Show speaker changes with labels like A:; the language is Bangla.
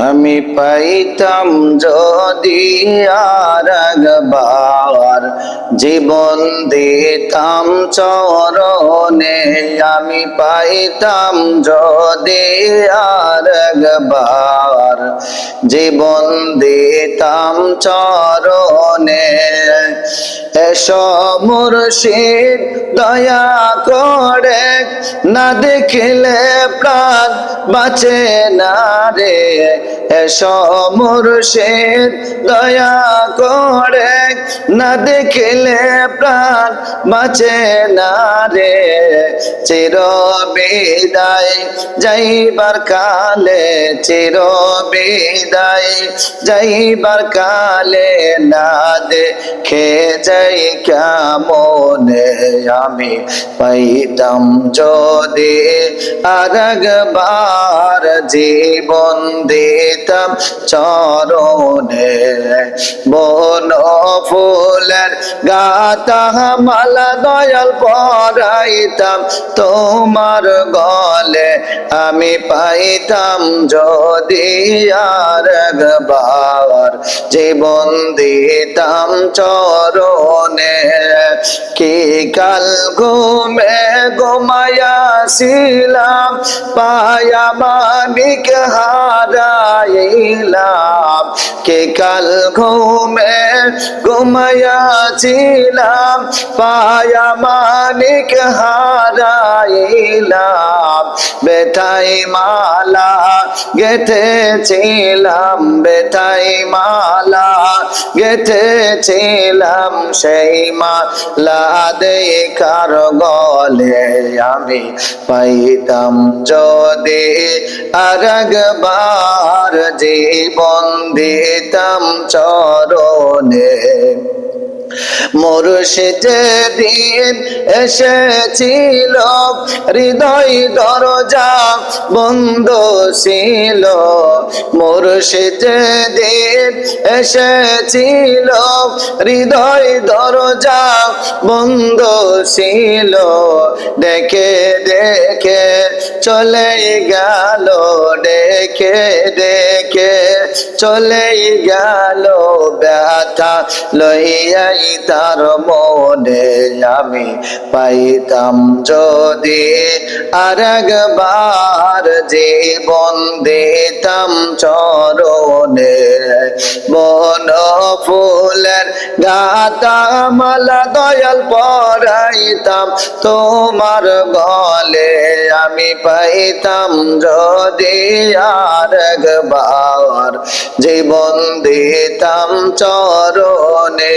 A: আমি পাইতাম যদি আর একবার জীবন দিতাম চরণে, আমি পাইতাম যদি আর একবার জীবন দিতাম চরণে এসো মুর্শিদ দয়া করে না দেখিলে প্রাণ বাঁচে না রে। এসো মুর্শিদ, দয়া করে না দেখিলে প্রাণ বাঁচে না রে। চির বিদায়, যাইবার কালে চির বিদায়, যাইবার কালে না দেখে যাই কেমনে আমি পাইতাম যদি আর জীবন দিতাম চরণে, বন ফুলের গাতা মালা দয়াল পরাইতাম। তোমার গলে আমি পাইতাম যদি আর একবার জীবন দিতাম চরণে। কি কাল ঘুমে ঘুমায়াছিলাম পায়া মানিক হারাইলাম। কে কাল ঘুমে ঘুমায়াছিলাম পায়া মানিক হারাইলাম। বেঠাই মালা গেথেছিলাম বেঠাই মালা গেথেছিলাম। সেই মালা দেখার গলে আমি পাইতাম যদি আর একবার জীবন দিতাম চরণে মুর্শিদ দিন এসেছিল, হৃদয় দরজা বন্ধ ছিল। মুর্শিদ দিন এসেছিল, হৃদয় দরজা বন্ধ ছিল। দেখে দেখে চলে গেল, দেখে দেখে চলে গেল ব্যথা, লইয়াই তার মনে আমি পাইতাম। যদি আর একবার জীবন দিতাম চরণে, মন ফুলের গাতা মালা দয়াল পরাইতাম। তোমার গলে আমি পাইতাম। যদি আর একবার জীবন দিতাম চরণে।